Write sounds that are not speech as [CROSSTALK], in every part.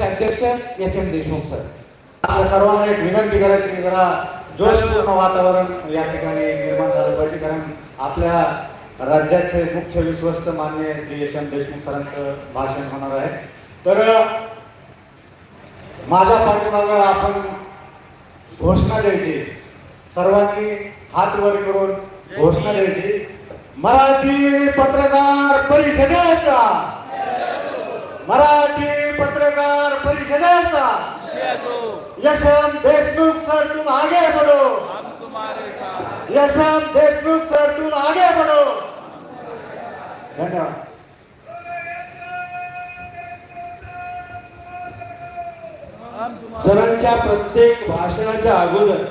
मंडळाचे अध्यक्ष S M Deshmukh sir. आपल्या सर्वांना एक विनंती करायची की जरा जोशपूर्ण वातावरण या ठिकाणी निर्माण झालं पाहिजे. कारण आपल्या राज्याचे मुख्य विश्वस्त मान्य श्री एम देशमुख सरांचं भाषण होणार आहे. तर माझ्या पाठीमागं आपण घोषणा द्यायची. सर्वांनी हात वर करून घोषणा द्यायची. मराठी पत्रकार परिषदेचा. मराठी पत्रकार परिषदेचा यशम देशमुख सर तुम आगे बढ़ो यशम देशमुख सर तुम आगे बढ़ो धन्यवाद. सरांच्या प्रत्येक भाषणाच्या अगोदर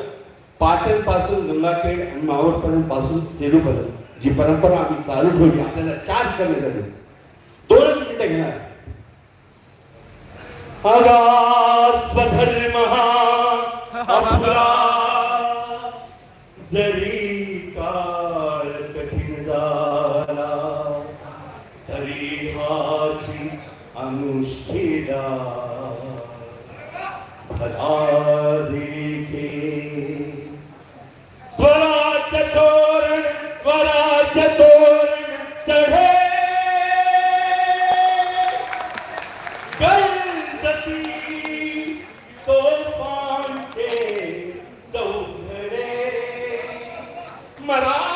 पाटणपासून गंगाखेड आणि मावळपर्यंत पासून सेलूपर्यंत जी परंपरा आम्ही चालू ठेवली आपल्याला चार्ज करण्यासाठी दोनच मिनिटं घेणार. अगा स्वधर्म [LAUGHS] अपुरा जरी काळ कठीण झाला तरी हाची अनुष्ठीला। भला मराठी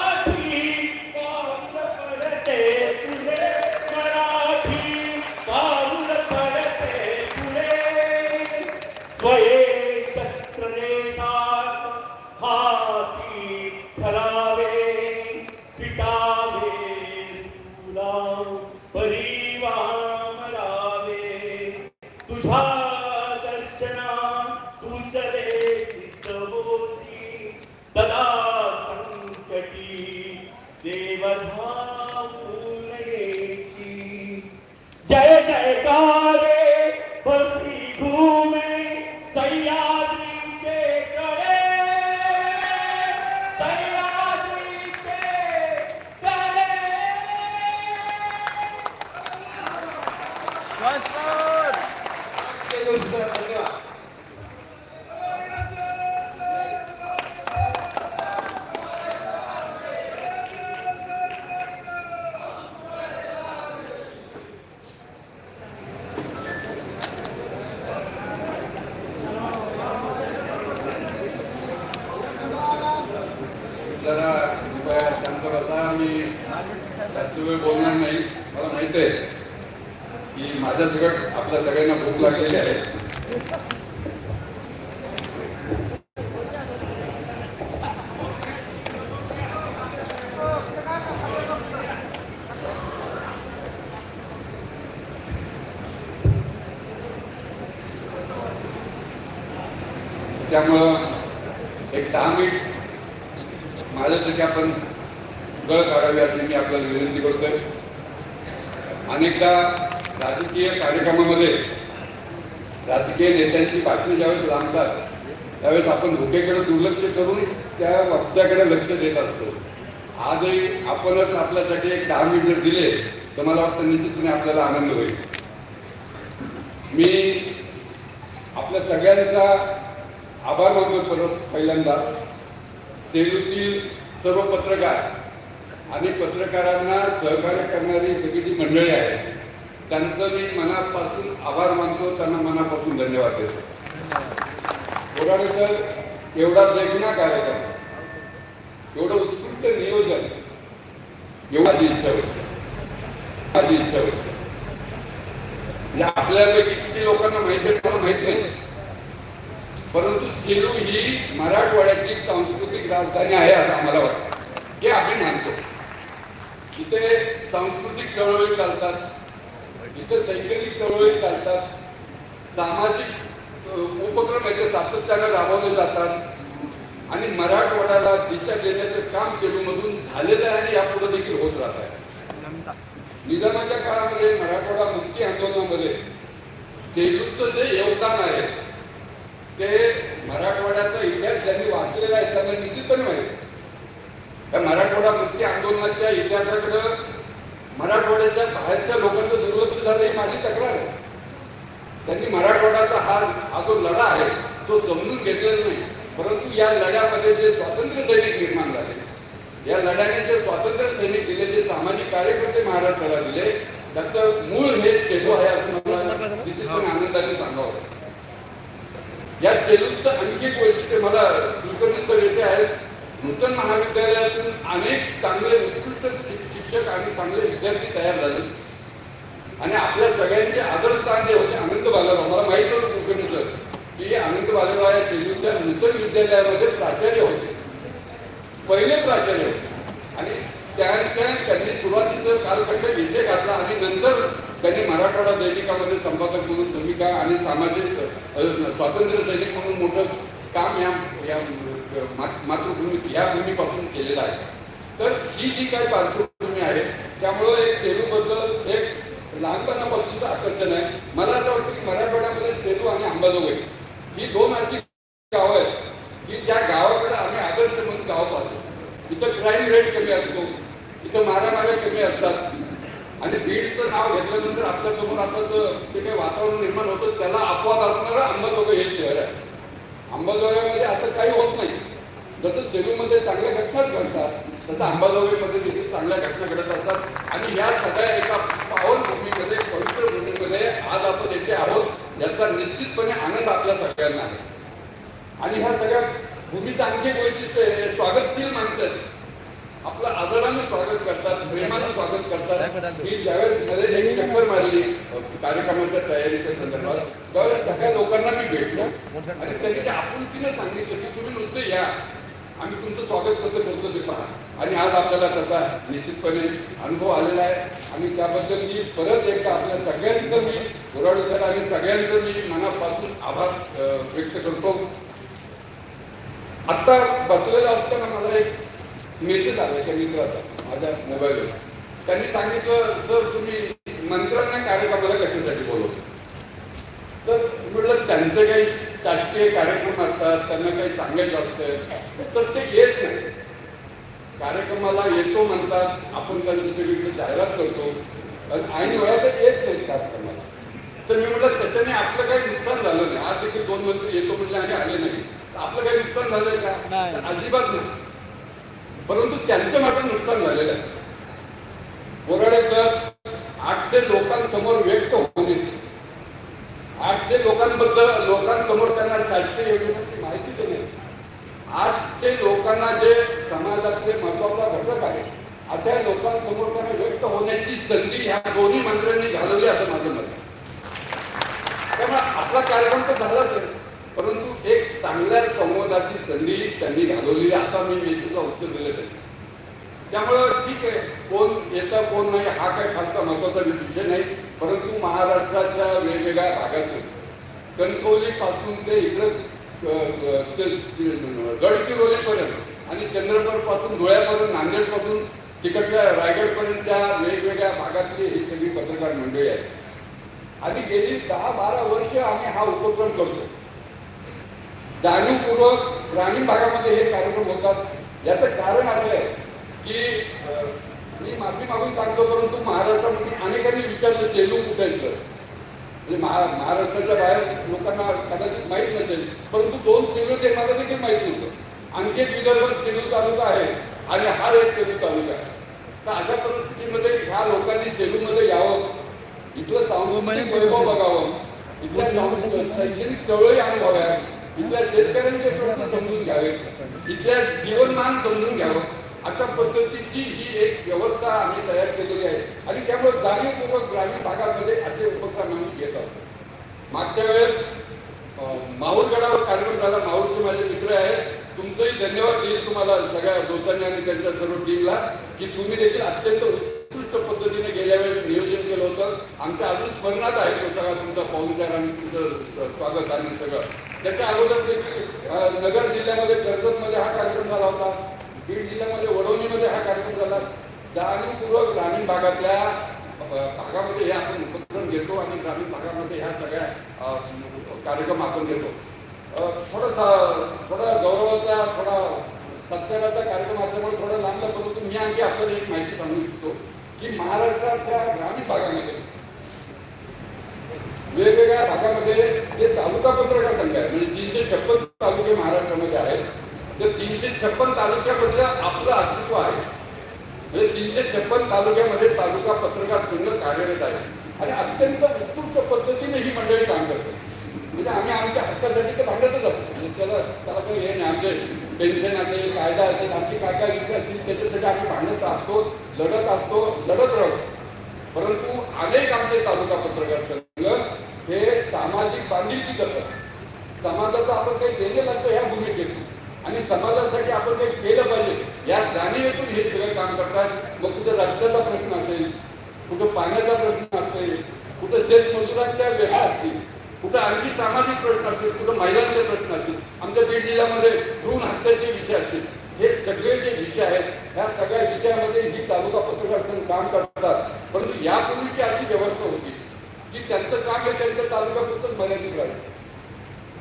त्यामुळं एक दहा मिनिट माझ्यासाठी आपण गळ काढावी अशी मी आपल्याला विनंती करतोय. अनेकदा राजकीय कार्यक्रमामध्ये राजकीय नेत्यांची बातमी ज्यावेळेस लांबतात त्यावेळेस आपण भुकेकडे दुर्लक्ष करून त्या वक्त्याकडे लक्ष देत असतो. आजही आपणच आपल्यासाठी एक दहा मिनिट जर दिले तर मला वाटतं निश्चितपणे आपल्याला आनंद होईल. मी आपल्या सगळ्यांचा आभार मानतो परत पहिल्यांदा. सेलूतील सर्व पत्रकार आणि पत्रकारांना सहकार्य करणारी सगळी जी मंडळी आहेत त्यांचं मी मनापासून आभार मानतो त्यांना मनापासून धन्यवाद देतो. बोराडे सर एवढा देखना कार्यक्रम एवढं उत्कृष्ट नियोजन एवढी इच्छा होती. माझी इच्छा होती. म्हणजे आपल्यापैकी किती लोकांना माहिती आहे मला माहीत नाही. परंतु सेलू ही मराठवाड्याची सांस्कृतिक राजधानी आहे असं आम्हाला वाटतं. ते आम्ही मानतो. इथे सांस्कृतिक चळवळी चालतात इथे शैक्षणिक चळवळी चालतात सामाजिक उपक्रम इथे सातत्यानं राबवले जातात आणि मराठवाड्याला दिशा देण्याचं काम सेलूमधून झालेलं आहे आणि यापुढे देखील होत राहत आहे. निजामाच्या काळामध्ये मराठवाडा मुक्ती आंदोलनामध्ये सेलूचं जे योगदान आहे ते मराठवाड्याचा इतिहास ज्यांनी वाचलेला आहे त्यांना निश्चितपणे माहिती त्या मराठवाडा मुक्ती आंदोलनाच्या इतिहासाकडं मराठवाड्याच्या बाहेरच्या लोकांचं दुर्लक्ष झालं ही माझी तक्रार आहे. त्यांनी मराठवाडा सत्याग्रहाचा हा हा जो लढा आहे तो समजून घेतलेला नाही. परंतु या लढ्यामध्ये जे स्वातंत्र्य सैनिक निर्माण झाले या लढ्याने जे स्वातंत्र्य सैनिक दिले जे सामाजिक कार्यकर्ते महाराष्ट्राला दिले त्याचं मूळ हे सेलू आहे असं मला निश्चितपणे आनंदाने सांगावं. या सेलूचं आणखी एक वैशिष्ट्य मला कुलकर्णी सर येथे आहेत नूतन महाविद्यालयातून अनेक चांगले उत्कृष्ट शिक्षक आणि चांगले विद्यार्थी तयार झाले. आणि आपल्या सगळ्यांचे आदरस्थान जे होते अनंत बालराव मला माहीत होतं कुलकर्णी सर की अनंत बालराव या सेलूच्या नूतन विद्यालयामध्ये प्राचार्य होते. पहिले प्राचार्य होते. आणि त्यांच्या त्यांनी सुरुवातीचं कालखंड येथे घातला आणि नंतर त्यांनी मराठवाडा दैनिकामध्ये संपादक म्हणून भूमिका आणि सामाजिक स्वातंत्र्य सैनिक म्हणून मोठं काम या या मा- मातृभूमी या भूमीपासून केलेलं आहे. तर ही जी काही पार्श्वभूमी आहे त्यामुळं एक सेलूबद्दल एक लहानपणापासूनचं आकर्षण आहे. मला असं वाटतं की मराठवाड्यामध्ये सेलू आणि अंबाजोगाई ही दोन अशी गावं आहेत की ज्या गावाकडे आम्ही आदर्श म्हणून गाव पाहतो. इथं क्राईम रेट कमी असतो इथं मारामाऱ्या कमी असतात. आणि बीडचं नाव घेतल्यानंतर आपल्यासमोर आता जे काही वातावरण निर्माण होतं त्याला अपवाद असणारं अंबाजोगाई हे शहर आहे. अंबाजोगाईमध्ये म्हणजे असं काही होत नाही. जसं सेलूमध्ये चांगल्या घटनाच घडतात तसं अंबाजोगाईमध्ये देखील चांगल्या घटना घडत असतात. आणि या सगळ्या एका पावन भूमीमध्ये पवित्र भूमीमध्ये आज आपण येथे आहोत याचा निश्चितपणे आनंद आपल्या सगळ्यांना आहे. आणि ह्या सगळ्या भूमीचं आणखी एक वैशिष्ट्य आहे स्वागतशील माणसं आहेत. आपलं आदराने स्वागत करतात प्रेमानं स्वागत करतात. मी ज्यावेळेस मध्ये एक चक्कर मारली कार्यक्रमाच्या तयारीच्या संदर्भात त्यावेळेस सगळ्या लोकांना मी भेटलो आणि त्यांनी त्या आपुलकीनं सांगितलं की तुम्ही नुसते या. आम्ही तुमचं स्वागत कसं करतो ते पहा. आणि आज आपल्याला त्याचा निश्चितपणे अनुभव आलेला आहे. आणि त्याबद्दल मी परत एकदा आपल्या सगळ्यांचं मी बोराडे सर आणि सगळ्यांचं मी मनापासून आभार व्यक्त करतो. आत्ता बसलेलं असताना मला एक मेसेज आला एका मित्राचा माझ्या मोबाईलवर त्यांनी सांगितलं सर तुम्ही मंत्र्यांना कार्यक्रमाला कशासाठी बोलवतो? तर म्हटलं त्यांचे काही शासकीय कार्यक्रम असतात त्यांना काही सांगायचं असतं. तर ते येत नाही. कार्यक्रमाला येतो म्हणतात आपण त्यांची सगळीकडे जाहिरात करतो. आणि ऐन वेळात येत नाही कार्यक्रमाला. तर मी म्हटलं त्याच्याने आपलं काही नुकसान झालं नाही. आज देखील दोन मंत्री येतो म्हणले आणि आले नाही तर आपलं काही नुकसान झालंय का? तर अजिबात नाही. परंतु त्यांचं मात्र नुकसान झालेलं आहे. बोराडे सर आठशे लोकांसमोर व्यक्त होणे आठशे लोकांबद्दल लोकांसमोर त्यांना शासकीय योजनेची माहिती देणे. आठशे लोकांना जे समाजातले महत्त्वाचा घटक आहे अशा लोकांसमोर त्यांना व्यक्त होण्याची संधी ह्या दोन्ही मंत्र्यांनी घालवली असं माझं मत त्यामुळे आपला कार्यक्रम तर झालाच आहे. परंतु एक चांगल्या संवादाची संधी त्यांनी घालवलेली असा मी मेसेजला उत्तर दिलं आहे त्यामुळं ठीक आहे कोण येतं कोण नाही हा काही फारसा महत्त्वाचा विषय नाही परंतु महाराष्ट्राच्या वेगवेगळ्या भागातून कणकवलीपासून ते इकडं गडचिरोलीपर्यंत आणि चंद्रपूरपासून धुळ्यापर्यंत नांदेडपासून तिकडच्या रायगडपर्यंतच्या वेगवेगळ्या भागातली ही सगळी पत्रकार मंडळी आहेत. आणि गेली दहा बारा वर्ष आम्ही हा उपक्रम करतो. जाणीवपूर्वक ग्रामीण भागामध्ये हे कार्यक्रम होतात. याचं कारण असं आहे की मी माफी मागून सांगतो परंतु महाराष्ट्रामध्ये अनेकांनी विचारलं सेलू कुठे आहे सर? म्हणजे महा महाराष्ट्राच्या बाहेर लोकांना कदाचित माहीत नसेल परंतु दोन सेलू ते मला देखील माहीत नव्हतं. आणखी एक विदर्भात सेलू तालुका आहे आणि हा एक सेलू तालुका आहे. तर अशा परिस्थितीमध्ये ह्या लोकांनी सेलूमध्ये यावं. इथलं सांस्कृतिक वैभव बघावं. इथल्या शैक्षणिक चळवळी अनुभवाव्या इथल्या शेतकऱ्यांचे प्रश्न समजून घ्यावे इथल्या जीवनमान समजून घ्यावं. अशा पद्धतीची ही एक व्यवस्था आम्ही तयार केलेली आहे. आणि त्यामुळे जाणीवपूर्वक ग्रामीण भागामध्ये असे उपक्रम आम्ही घेत आहोत. मागच्या वेळेस माहूरगडावर कार्यक्रम झाला. माहूरचे माझे मित्र आहेत. तुमचंही धन्यवाद देईल तुम्हाला सगळ्या दोस्तांनी आणि त्यांच्या सर्व टीमला की तुम्ही देखील अत्यंत उत्कृष्ट पद्धतीने गेल्या वेळेस नियोजन केलं होतं. आमच्या अजून स्मरणात आहे तो सगळा तुमचा पाहुणचार आणि तुमचं स्वागत आणि सगळं. त्याच्या अगोदर देखील नगर जिल्ह्यामध्ये कर्जतमध्ये हा कार्यक्रम झाला होता. बीड जिल्ह्यामध्ये वडवणीमध्ये हा कार्यक्रम झाला. जाणीवपूर्वक ग्रामीण भागातल्या भागामध्ये हे आपण उपक्रम घेतो आणि ग्रामीण भागामध्ये ह्या सगळ्या कार्यक्रम आपण घेतो. थोडासा थोडा गौरवाचा थोडा सत्काराचा कार्यक्रम असल्यामुळे थोडा लांबला परंतु मी आणखी आपल्याला एक माहिती सांगू इच्छितो की महाराष्ट्राच्या ग्रामीण भागामध्ये वेगवेगळ्या भागामध्ये जे म्हणजे छप्पन तालुके महाराष्ट्रामध्ये आहेत तर तीनशे छप्पन तालुक्यामधलं आपलं अस्तित्व आहे. म्हणजे तीनशे छप्पन तालुक्यामध्ये तालुका पत्रकार संघ कार्यरत आहे. आणि अत्यंत उत्कृष्ट पद्धतीने ही मंडळी काम करते. म्हणजे आम्ही आमच्या हक्कासाठी तर भांडतच असतो. म्हणजे त्याला त्याला काही हे नाही आमचे पेन्शन असेल कायदा असेल आणखी काय काय विषय असतील त्याच्यासाठी आम्ही भांडत असतो लढत असतो लढत राहतो. परंतु अनेक आमचे तालुका पत्रकार संघ सामाजिक बांधिलकी करतात. समाजाचं आपण काही देणे लागतो ह्या भूमिकेतून आणि समाजासाठी आपण काही केलं पाहिजे या जाणीवेतून हे सगळं काम करतात. मग कुठं रस्त्याचा प्रश्न असेल कुठं पाण्याचा प्रश्न असेल कुठं शेतमजुरांच्या व्यथा असतील कुठं आणखी सामाजिक प्रश्न असतील कुठं महिलांचे प्रश्न असतील आमच्या बीड जिल्ह्यामध्ये भ्रूण हत्याचे विषय असतील हे सगळे जे विषय आहेत ह्या सगळ्या विषयामध्ये ही तालुका पत्रकार संघ काम करतात. परंतु यापूर्वीची अशी व्यवस्था होती. की त्यांचं काम हे त्यांच्या तालुक्यापुरतच मर्यादित राहायचं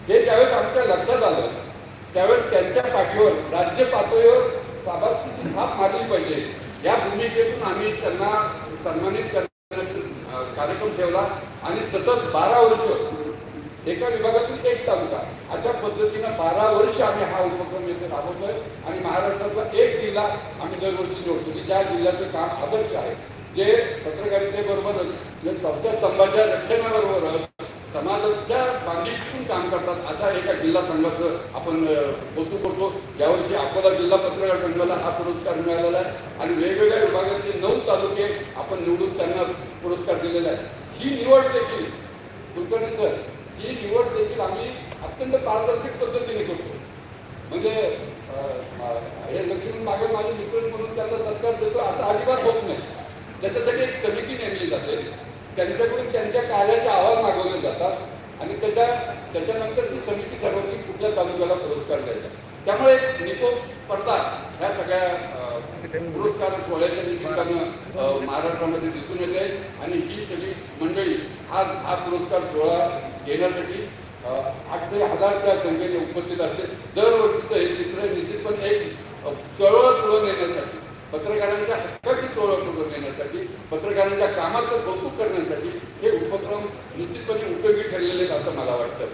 हे ज्यावेळेस आमच्या लक्षात आलं त्यावेळेस त्यांच्या पाठीवर राज्य पातळीवर साबासकीची थाप मारली पाहिजे. या भूमिकेतून आम्ही त्यांना सन्मानित करण्याचा कार्यक्रम ठेवला आणि सतत बारा वर्ष एका विभागातून एक तालुका. अशा पद्धतीनं बारा वर्ष आम्ही हा उपक्रम येथे राबवतोय आणि महाराष्ट्राचा एक जिल्हा आम्ही दरवर्षी जोडतो की ज्या जिल्ह्याचं काम आदर्श आहे. जे पत्रकारितेबरोबरच जे चौथ्या स्तंभाच्या रक्षणाबरोबरच समाजाच्या बांधिलकीतून काम करतात असा एका जिल्हा संघाचं आपण कौतुक करतो. यावर्षी अकोला जिल्हा पत्रकार संघाला हा पुरस्कार मिळालेला आहे. आणि वेगवेगळ्या विभागातले नऊ तालुके आपण निवडून त्यांना पुरस्कार दिलेला आहे. ही निवड देखील कुलकर्णी सर ही निवड देखील आम्ही अत्यंत पारदर्शक पद्धतीने करतो. म्हणजे हे लक्ष्मी मागे माझे मित्र म्हणून त्यांना सत्कार देतो असं अजिबात होत नाही. त्याच्यासाठी एक समिती नेमली जाते. त्यांच्याकडून त्यांच्या कार्याचे अहवाल मागवले जातात आणि त्याच्या त्याच्यानंतर ती समिती ठरवते कुठल्या तालुक्याला पुरस्कार द्यायचा. त्यामुळे निकोप स्पर्धा ह्या सगळ्या पुरस्कार सोहळ्याच्या निमित्तानं महाराष्ट्रामध्ये दिसून येते आणि ही सगळी मंडळी आज हा पुरस्कार सोहळा घेण्यासाठी आठशे हजारच्या संख्येने उपस्थित असते. दरवर्षीचं हे चित्र निश्चितपणे एक चळवळ पुढे नेण्यासाठी. पत्रकारांच्या हक्काची ओळख पुढे देण्यासाठी पत्रकारांच्या कामाचं कौतुक करण्यासाठी हे उपक्रम निश्चितपणे उपयोगी ठरलेले आहेत असं मला वाटतं.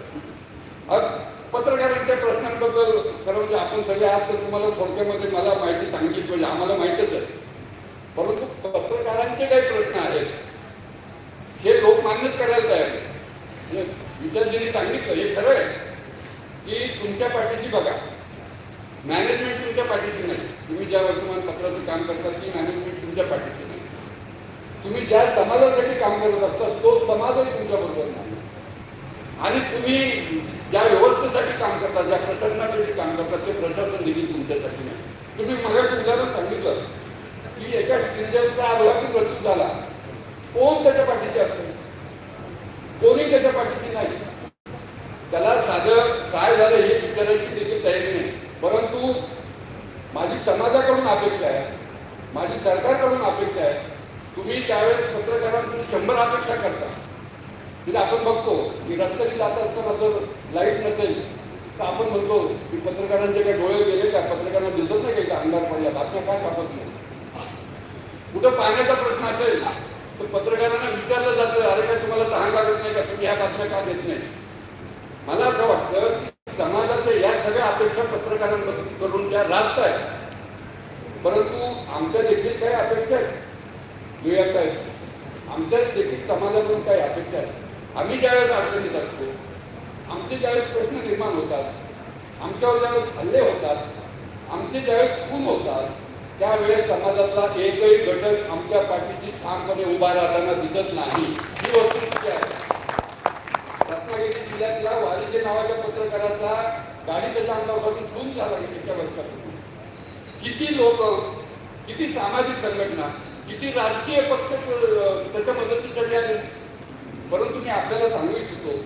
पत्रकारांच्या प्रश्नांबद्दल खरं म्हणजे आपण सगळे आहात तर तुम्हाला थोडक्यामध्ये मला माहिती सांगितली पाहिजे. आम्हाला माहितच आहे. परंतु पत्रकारांचे काही प्रश्न आहेत. हे लोक मान्यच करायला तयार म्हणजे विशालजींनी सांगितलं हे खरं आहे की तुमच्या पाठीशी बघा. मॅनेजमेंट तुमच्या पाठीशी नाही. तुम्ही ज्या वर्तमानपत्राचं काम करता ती मॅनेजमेंट तुमच्या पाठीशी नाही. तुम्ही ज्या समाजासाठी काम करत असता तो समाजही तुमच्या बरोबर नाही. आणि तुम्ही ज्या व्यवस्थेसाठी काम करता ज्या प्रशासनासाठी काम करता ते प्रशासन देखील तुमच्यासाठी नाही. तुम्ही मगाशी उदाहरण सांगितलं की एका स्ट्रेंजरचा अपघाती मृत्यू झाला. कोण त्याच्या पाठीशी असतो? कोणी त्याच्या पाठीशी नाही? त्याला साधं काय झालं हे विचारायची देखील तयारी नाही. परंतु माझी समाजाकडून अपेक्षा आहे माझी सरकारकडून अपेक्षा आहे तुम्ही त्यावेळेस पत्रकारांकडून शंभर अपेक्षा करता. म्हणजे आपण बघतो की रस्त्याने जात असताना जर लाइट नसेल तर आपण म्हणतो की पत्रकारांचे काय डोळे गेले का? पत्रकारांना दिसत नाही का? अंधार पडला. बातम्या काय कापत नाही. कुठं पाण्याचा प्रश्न असेल तर पत्रकारांना विचारलं जातं अरे काय तुम्हाला तहान लागत नाही का? तुम्ही ह्या बातम्या का देत नाही? मला असं वाटतं की समाजाच्या या सगळ्या अपेक्षा पत्रकारांकडून ज्या रास्त आहेत. परंतु आमच्या देखील काही अपेक्षा आहेत. दुय्यात आमच्या देखील समाजाकडून काही अपेक्षा आहेत. आम्ही ज्यावेळेस अडचणीत असतो आमचे ज्यावेळेस प्रश्न निर्माण होतात आमच्यावर ज्यावेळेस हल्ले होतात आमचे ज्यावेळेस खून होतात त्यावेळेस समाजातला एकही घटक आमच्या पाठीशी ठामपणे उभा राहताना दिसत नाही. ही वस्तुस्थिती आहे. रत्नागिरी जिल्ह्यातल्या वारिशे नावाच्या पत्रकाराचा गाडी त्याच्या अंगावरून खून झाला एका वर्षापूर्वी. किती लोक किती सामाजिक संघटना किती राजकीय पक्ष त्याच्या मदतीसाठी आले. परंतु मी आपल्याला सांगू इच्छितो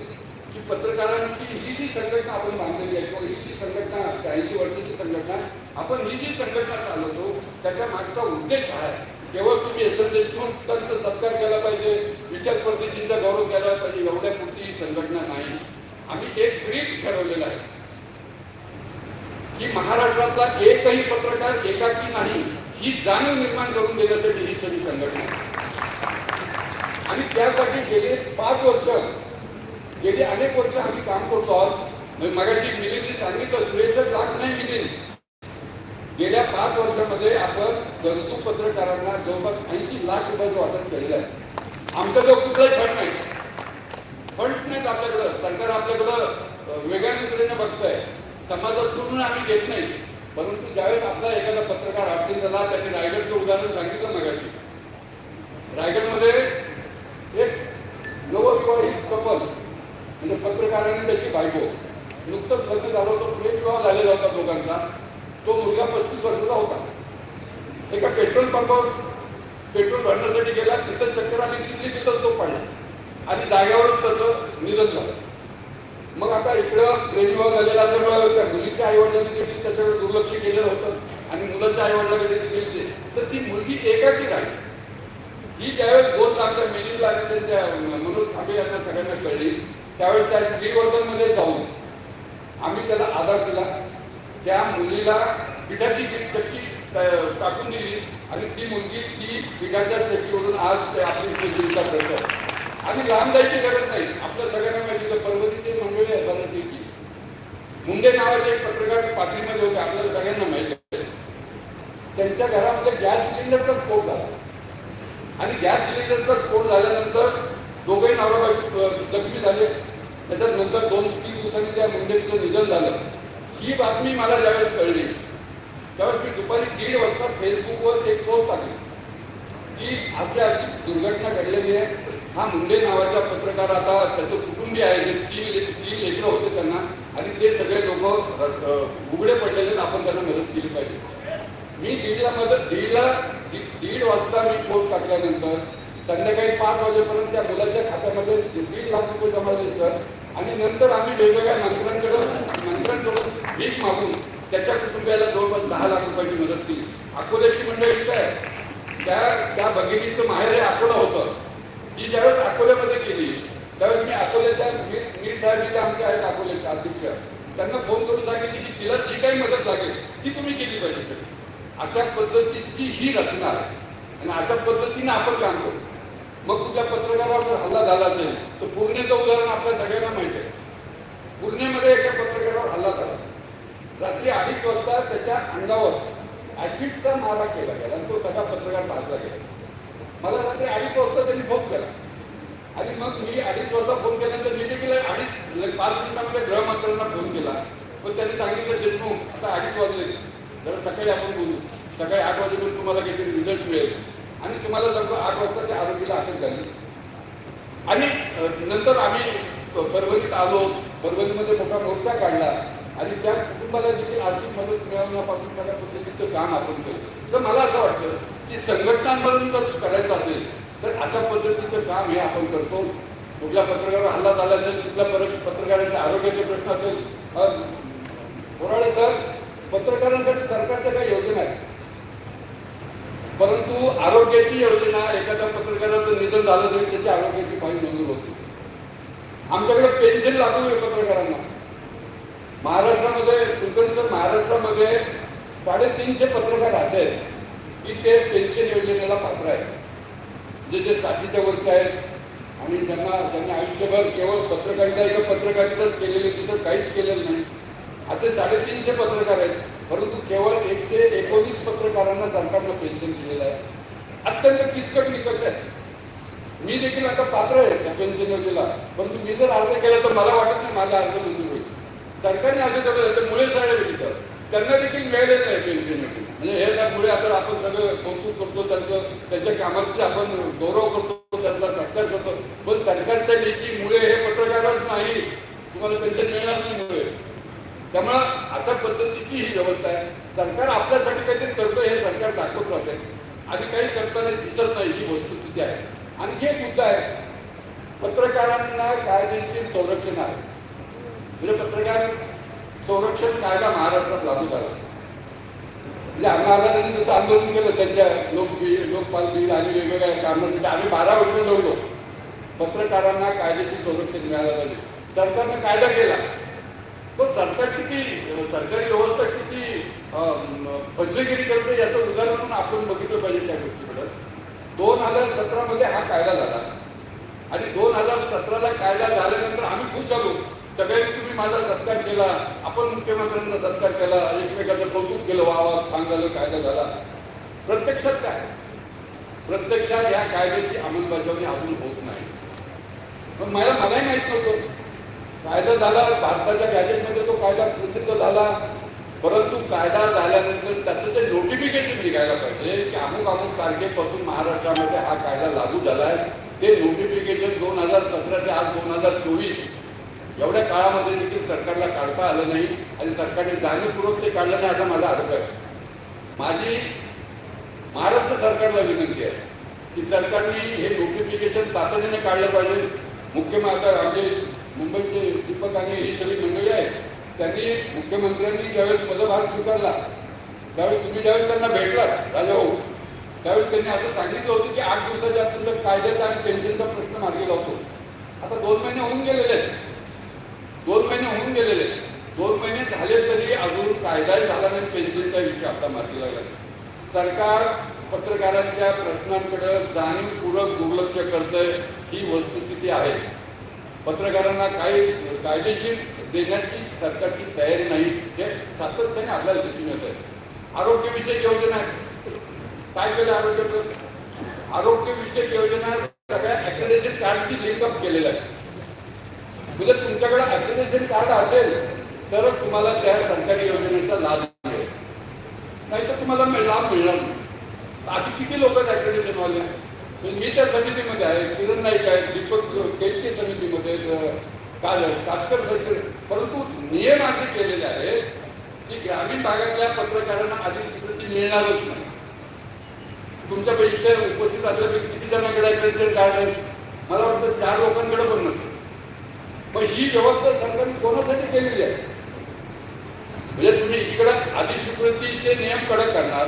की पत्रकारांची ही जी संघटना आपण बांधलेली आहे किंवा ही जी संघटना शहाऐंशी वर्षाची संघटना आपण ही जी संघटना चालवतो त्याच्या मागचा उद्देश हा आहे. केवळ तुम्ही एस एम देशमुखांचा सत्कार केला पाहिजे विशाल परदेशींचा गौरव केला पाहिजे एवढ्या पुरती ही संघटना नाही. आम्ही एक ब्रीफ ठरवलेला आहे. की महाराष्ट्रातला एकही पत्रकार एकाकी नाही ही जाणीव निर्माण करून देण्यासाठी ही सगळी संघटना आणि त्यासाठी गेले पाच वर्ष गेली अनेक वर्ष आम्ही काम करतो आहोत. मगाशी मिलिंदनी सांगितलं त्रेसष्ट लाख नाही मिलिंद. गेल्या पाच वर्षामध्ये आपण गरजू पत्रकारांना जवळपास ऐंशी लाख रुपयाचं वाटप केलेलं आहे. आमच्याजवळ कुठलाही फंड नाही. फंड्स नाहीत आपल्याकडं. सरकार आपल्याकडं वेगळ्या नजरेने बघतंय. समाजातून आम्ही घेत नाही. परंतु ज्यावेळेस आपला एखादा पत्रकार अडचण झाला त्याने रायगडचं उदाहरण सांगितलं मगाशी. रायगडमध्ये एक नवविवाहित कपल म्हणजे पत्रकार आणि त्याची बायको नुकतंच लग्न झालं होतं प्रेमविवाह झालेला होता दोघांचा. तो मुलगा पस्तीस वर्षाचा होता. एका पेट्रोल पंपावर पेट्रोल भरण्यासाठी गेला तिथं चक्कर आली तिथली तिथंच तो पाणी आणि जागेवरून त्याचं निधन झालं. मग आता इकडं प्रेमविवाह झालेला असल्यामुळे त्या मुलीच्या आईवडिलांनी देखील त्याच्याकडे दुर्लक्ष केलेलं होतं आणि मुलाच्या आईवडिलांकडे देखील ते. तर ती मुलगी एकाकी राहिली. ही ज्यावेळेस दोन आमच्या मिलिंदला त्या त्यांच्या मनोज थांबे यांना सगळ्यांना कळली. त्यावेळेस त्या श्रीवर्धनमध्ये जाऊन आम्ही त्याला आधार दिला. त्या मुलीला पिठाची चक्की टाकून दिली आणि ती मुलगी ती पिठाच्या चक्कीवरून आज आपली इथे जीविका करतात आणि लांब जायची गरज नाही. आपल्या सगळ्यांना माहिती तर परभणीची मंडळी आहे बऱ्यापैकी मुंडे नावाचे एक पत्रकार पाठीमध्ये होते आपल्याला सगळ्यांना माहिती आहे. त्यांच्या घरामध्ये गॅस सिलेंडरचा स्फोट झाला. आणि गॅस सिलेंडरचा स्फोट झाल्यानंतर दोघे नवरा जखमी झाले. त्याच्यात नंतर दोन तीन दिवसांनी त्या मुंडेचं निधन झालं. ही बातमी मला ज्यावेळेस कळली त्यावेळेस मी दुपारी दीड वाजता फेसबुकवर एक पोस्ट टाकली. की अशी अशी दुर्घटना घडलेली आहे. हा मुंडे नावाचा पत्रकार आता त्याचं कुटुंबीय आहे जे तीन ले तीन लेकरं होते त्यांना आणि ते सगळे लोक उघडे पडलेले आहेत, आपण त्यांना मदत केली पाहिजे. मी दीडला मदत दीडला दीड दीड वाजता मी पोस्ट टाकल्यानंतर संध्याकाळी पाच वाजेपर्यंत त्या मुलाच्या खात्यामध्ये दीड लाख रुपये जमा झाले सर. आणि नंतर आम्ही वेगवेगळ्या मंत्र्यांकडं मंत्र्यांकडून भीक मागून त्याच्या कुटुंबियाला जवळपास दहा लाख रुपयाची मदत केली. अकोल्याची मंडळी काय त्या त्या भगिनीचं माहेर हे अकोला होतं. ती ज्यावेळेस अकोल्यामध्ये गेली त्यावेळेस मी अकोल्याच्या मीर मीर साहेब इथे आमचे आहेत अकोल्याचे अध्यक्ष. त्यांना फोन करून सांगितले की तिला जी काही मदत लागेल ती तुम्ही केली पाहिजे सर. अशा पद्धतीची ही रचना आहे. आणि अशा पद्धतीने आपण काम करू. मग कुठल्या पत्रकारावर जर हल्ला झाला असेल तर पूर्णेचं उदाहरण आपल्या सगळ्यांना माहिती आहे. पूर्णेमध्ये एका पत्रकारावर हल्ला झाला. रात्री अडीच वाजता त्याच्या अंगावर ऍसिडचा मारा केला गेला आणि तो सगळा पत्रकार भाजला गेला. मला रात्री अडीच वाजता त्यांनी फोन केला. आणि मग मी अडीच वाजता फोन केल्यानंतर मी देखील अडीच म्हणजे पाच मिनिटांमध्ये गृहमंत्र्यांना फोन केला. पण त्यांनी सांगितलं देशमुख आता अडीच वाजले. जरा सकाळी आपण बोलू. सकाळी आठ वाजेपर्यंत तुम्हाला काहीतरी रिझल्ट मिळेल. आणि तुम्हाला जवळ आठ वाजता त्या आरोपीला अटक झाली. आणि नंतर आम्ही परभणीत आलो. परभणीमध्ये मोठा मोर्चा काढला. आणि त्या कुटुंबाला देखील आर्थिक मदत मिळवण्यापासून सगळ्या पद्धतीचं काम आपण केलं. तर मला असं वाटतं की संघटनांमधून जर करायचं असेल तर अशा पद्धतीचं काम हे आपण करतो. कुठल्या पत्रकारावर हल्ला झाला असेल कुठल्या पर- पत्रकारांच्या आरोग्याचे प्रश्न असेल. अ, सर पत्रकारांसाठी सरकारच्या काही योजना आहेत. परंतु आरोग्याची योजना एखाद्या पत्रकाराचं निधन झालं तरी त्याची आरोग्याची फाईल मंजूर होती आमच्याकडे पेन्शन लागू आहे पत्रकारांना. महाराष्ट्रामध्ये कुलकर्णी सर महाराष्ट्रामध्ये साडेतीनशे पत्रकार असे आहेत की ते पेन्शन योजनेला पात्र आहेत. जे जे साठीच्या वर्ष आहेत आणि ज्यांना ज्यांनी आयुष्यभर केवळ पत्रकारिता एका पत्रकारिताच केलेली तिथं काहीच केलेलं नाही. असे साडेतीनशे पत्रकार आहेत. परंतु केवळ एकशे एकोणीस पत्रकारांना सरकारनं पेन्शन दिलेलं आहे. अत्यंत किचकट निकष आहे मी देखील आता पात्र आहे त्या पेन्शन योजनेला. परंतु मी जर अर्ज केला तर मला वाटत नाही माझा अर्ज मंजूर होईल. सरकारने असं ठरवलं तर मुळे साहेब तिथं त्यांना देखील मिळालेलं नाही पेन्शन म्हणजे हे त्यामुळे आता आपण सगळं कौतुक करतो त्यांचं त्यांच्या कामाची आपण गौरव करतो त्यांचा सत्कार करतो पण सरकारच्या लेखी मुळे हे पत्रकारच नाही तुम्हाला पेन्शन मिळणार नाही मुळे त्यामुळं अशा पद्धतीची ही व्यवस्था आहे सरकार आपल्यासाठी काहीतरी करतोय हे सरकार दाखवत राहते आणि काही करताना दिसत नाही ही वस्तुस्थिती आहे. आणखी एक मुद्दा आहे. पत्रकारांना कायदेशीर संरक्षण आहे. म्हणजे पत्रकार संरक्षण कायदा महाराष्ट्रात लागू झाला. म्हणजे आम्ही हजारांनी जसं आंदोलन केलं त्यांच्या लोक लोकपाल बिल आणि वेगवेगळ्या कारणासाठी आम्ही बारा वर्ष लढलो. पत्रकारांना कायदेशीर संरक्षण मिळालं पाहिजे सरकारनं कायदा केला. पण सरकार किती सरकारी व्यवस्था किती अं, फसवेगिरी करते याचं उदाहरण आपण बघितलं पाहिजे त्या गोष्टीकडं दोन हजार सतरामध्ये हा कायदा झाला. आणि दोन हजार सतराला कायदा झाल्यानंतर आम्ही खूप झालो सगळ्यांनी तुम्ही माझा सत्कार केला. आपण मुख्यमंत्र्यांचा सत्कार केला. एकमेकाचं कौतुक केलं. वा वा छान झालं कायदा झाला. प्रत्यक्षात काय? प्रत्यक्षात या कायद्याची अंमलबजावणी अजून होत नाही. पण मला मलाही माहीत नव्हतं. कायदा झाला. भारताच्या गॅजेटमध्ये तो कायदा प्रसिद्ध झाला. परंतु कायदा झाल्यानंतर त्याचं ते नोटिफिकेशन निघायला पाहिजे की अमुक अमुक तारखेपासून महाराष्ट्रामध्ये हा कायदा लागू झाला आहे. ते नोटिफिकेशन दोन हजार सतरा ते आज दोन हजार चोवीस एवढ्या काळामध्ये देखील सरकारला काढता आलं नाही आणि सरकारने जाणीवपूर्वक ते काढलं नाही असा माझा अर्थ आहे. माझी महाराष्ट्र सरकारला विनंती आहे की सरकारने हे नोटिफिकेशन तातडीने काढलं पाहिजे. मुख्यमंत्री आता आमचे मुंबईचे दीपक आणि ही सगळी मंडळी आहे त्यांनी मुख्यमंत्र्यांनी ज्यावेळेस पदभार स्वीकारला त्यावेळेस तुम्ही ज्यावेळेस त्यांना भेटलात राजाभाऊ त्यावेळेस त्यांनी असं सांगितलं होतं की आठ दिवसाच्या आत तुमच्या कायद्याचा आणि पेन्शनचा प्रश्न मार्गी लावतो. आता दोन महिने होऊन गेलेले आहेत. दोन महिने होऊन गेलेले आहेत. दोन महिने झाले तरी अजून कायदाही झाला नाही पेन्शनचा विषय आपला मार्गी लागला सरकार पत्रकारांच्या प्रश्नांकडे जाणीवपूर्वक दुर्लक्ष करतंय ही वस्तुस्थिती आहे. पत्रकारांना काही कायदेशीर देण्याची सरकारची तयारी नाही हे सातत्याने आपल्याला दिसून येत आहे. आरोग्यविषयक योजना आहे. काय केलं आरोग्याचं? आरोग्यविषयक योजना सगळ्या अॅक्रेडिटेड कार्डशी लिंकअप केलेलं आहे म्हणजे तुमच्याकडे अॅप्लिकेशन कार्ड असेल तरच तुम्हाला त्या सरकारी योजनेचा लाभ मिळेल. नाही तर तुम्हाला लाभ मिळणार नाही. अशी किती लोक आहेत वाले? मी त्या समितीमध्ये आहे किरण नाईक आहे दीपक केतके समितीमध्ये काल कातकर परंतु नियम असे केलेले आहेत की ग्रामीण भागातल्या पत्रकारांना अधिक स्वीकृती मिळणारच नाही. तुमच्यापैकी इथे उपस्थित असल्यापैकी किती जणांकडे accreditation कार्ड आहे मला वाटतं चार लोकांकडे पण नसेल. मग ही व्यवस्था सरकारने कोणासाठी केलेली आहे? म्हणजे तुम्ही इकडं अधिस्वीकृतीचे नियम कडक करणार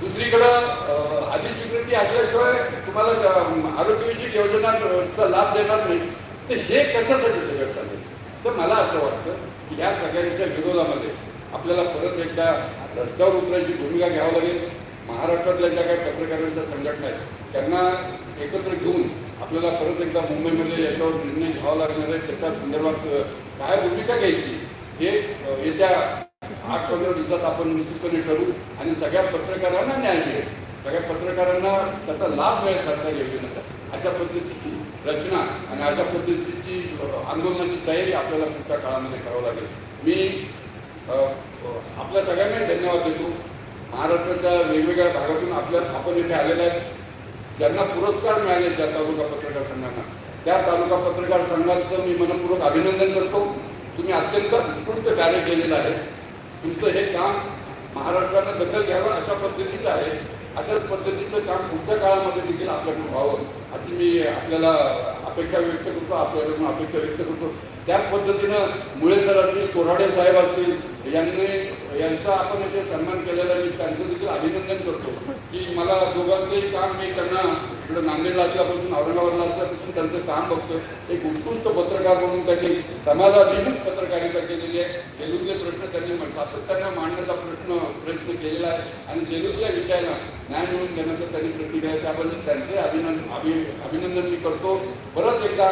दुसरीकडं अं, अधिस्वीकृती असल्याशिवाय तुम्हाला आरोग्यविषयक योजनांचा लाभ देणार नाही. तर हे कशासाठी सगळं चालेल तर मला असं वाटतं की ह्या सगळ्यांच्या विरोधामध्ये आपल्याला परत एकदा रस्त्यावर उतरायची भूमिका घ्यावी लागेल. महाराष्ट्रातल्या ज्या काही पत्रकारांच्या संघटना आहेत त्यांना एकत्र घेऊन आपल्याला परत एकदा मुंबईमध्ये याच्यावर निर्णय घ्यावा लागणार आहे. त्याच्या संदर्भात काय भूमिका घ्यायची हे येत्या आठ पंधरा दिवसात आपण निश्चितपणे ठरवू आणि सगळ्या पत्रकारांना न्याय मिळेल. सगळ्या पत्रकारांना त्याचा लाभ मिळेल सरकारी योजनेचा अशा पद्धतीची रचना आणि अशा पद्धतीची आंदोलनाची तयारी आपल्याला पुढच्या काळामध्ये करावं लागेल. मी आपल्या सगळ्यांना धन्यवाद देतो. महाराष्ट्राच्या वेगवेगळ्या भागातून आपल्या आपण इथे आलेल्या आहेत. ज्यांना पुरस्कार मिळाले त्या तालुका पत्रकार संघांना. त्या तालुका पत्रकार संघाचं मी मनपूर्वक अभिनंदन करतो. तुम्ही अत्यंत उत्कृष्ट कार्य केलेलं आहे. तुमचं हे काम महाराष्ट्रानं दखल घ्यावं अशा पद्धतीचं आहे. अशाच पद्धतीचं काम पुढच्या काळामध्ये देखील आपल्याकडून व्हावं. अशी मी आपल्याला अपेक्षा व्यक्त करतो आपल्याकडून अपेक्षा व्यक्त करतो. त्या पद्धतीनं मुळे सर असतील कोराडे साहेब असतील यांनी यांचा आपण इथे सन्मान केलेला मी त्यांचं देखील अभिनंदन करतो की मला दोघांचंही काम मी त्यांना इकडं नांदेडला असल्यापासून औरंगाबादला असल्यापासून त्यांचं काम बघतो एक उत्कृष्ट पत्रकार म्हणून त्यांनी समाजाभिमुख पत्रकारिता केलेली आहे. सेलूतले प्रश्न त्यांनी सातत्यानं मांडण्याचा प्रश्न प्रयत्न केलेला आहे. आणि सेलूतल्या विषयाला न्याय मिळवून देण्याचा त्यांनी प्रतिक्रिया आहे. त्याबद्दल त्यांचे अभिनंदन अभि अभिनंदन मी करतो. परत एकदा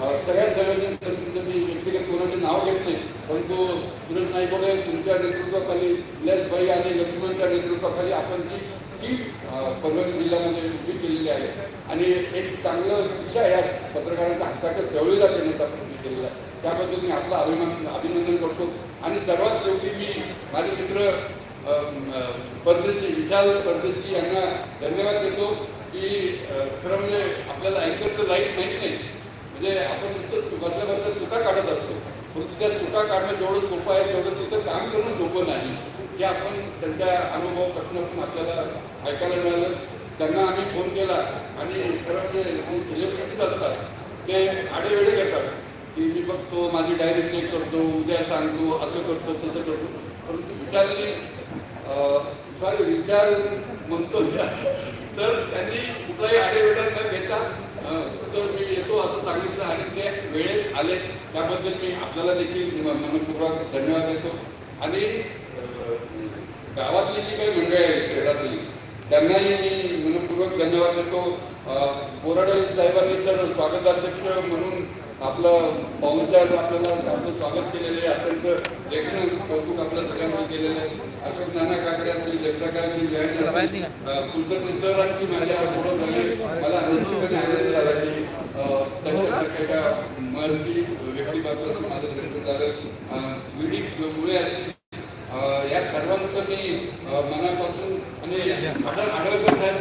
सगळ्या संयोजन समितीचं मी व्यक्तिगत कोणाचे नाव घेत नाही परंतु सुरेश नाईकोडे तुमच्या नेतृत्वाखाली इलियासबाई आणि लक्ष्मणच्या नेतृत्वाखाली आपण जी टीम परभणी जिल्ह्यामध्ये उभी केलेली आहे. आणि एक चांगलं दिशा या पत्रकारांच्या हक्काच्या चळवळीला देण्याचा प्रयत्न केलेला आहे. त्याबद्दल मी आपलं अभिमान अभिनंदन करतो. आणि सर्वात शेवटी मी माझे मित्र परदेशी विशाल परदेशी यांना धन्यवाद देतो की खरं म्हणजे आपल्याला अँकरचं लाइट माहीत नाही. म्हणजे आपण नुसतं बदल्या बदल्या चुका काढत असतो. परंतु त्या चुका काढणं जेवढं सोपं आहे तेवढं तिथं काम करणं सोपं नाही. हे आपण त्यांच्या अनुभव आपल्याला ऐकायला मिळालं. त्यांना आम्ही फोन केला आणि खरं म्हणजे सेलिब्रिटीज असतात ते आडेवेडे घेतात की मी बघतो माझी डायरी चेक करतो उद्या सांगतो असं करतो तसं करतो. परंतु विचारली सॉरी विचार म्हणतो तर त्यांनी कुठलाही आडेवेडा न घेता सर मी येतो असं सांगितलं आणि ते वेळेत आले. त्याबद्दल मी आपल्याला देखील मनपूर्वक धन्यवाद देतो. आणि गावातली जी काही मंडळी आहे शहरातली त्यांनाही मी मनपूर्वक धन्यवाद देतो. बोराडे साहेबांनी तर स्वागताध्यक्ष म्हणून आपलं पाहुणचार आपल्याला आपलं स्वागत केलेलं आहे. अत्यंत देखणं कौतुक आपल्या सगळ्यांनी केलेलं आहे. अशोक नाना काकडे असतील जगताकांनी कुलकर्णी सरांची माझ्या ओळख झाली. मला निश्चितपणे आनंद झाला की त्यांच्यासारख्या एका महर्षी व्यक्तिमत्वाचं माझं दर्शन झालं. विडी मुळे असतील या सर्वांचं मी मनापासून आणि आढळकर साहेब